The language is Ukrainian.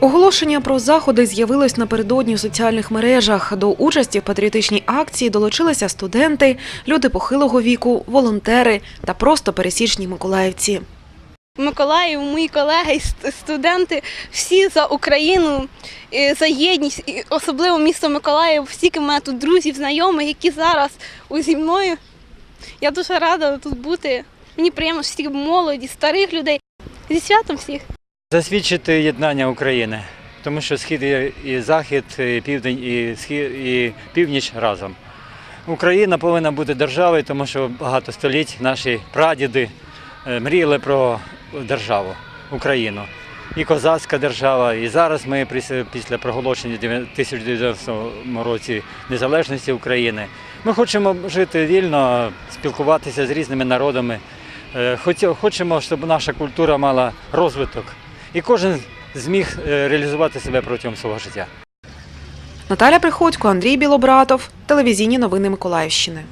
Оголошення про заходи з'явилось напередодні у соціальних мережах. До участі в патріотичній акції долучилися студенти, люди похилого віку, волонтери та просто пересічні миколаївці. Миколаїв, мої колеги, студенти, всі за Україну, за єдність, і особливо місто Миколаїв, стільки в мене тут друзів, знайомих, які зараз зі мною. Я дуже рада тут бути. Мені приємно, що стільки молоді, старих людей. Зі святом всіх. Засвідчити єднання України, тому що схід і- захід, і південь, і схід, і північ разом. Україна повинна бути державою, тому що багато століть наші прадіди е, мріяли про державу Україну. І козацька держава, і зараз ми після- проголошення в 1990 році незалежності України. Ми хочемо жити вільно, спілкуватися з різними народами. Е, Хочемо, щоб наша культура мала розвиток, і кожен зміг е, реалізувати себе протягом свого життя. Наталя Приходько, Андрій Білобратов, телевізійні новини Миколаївщини.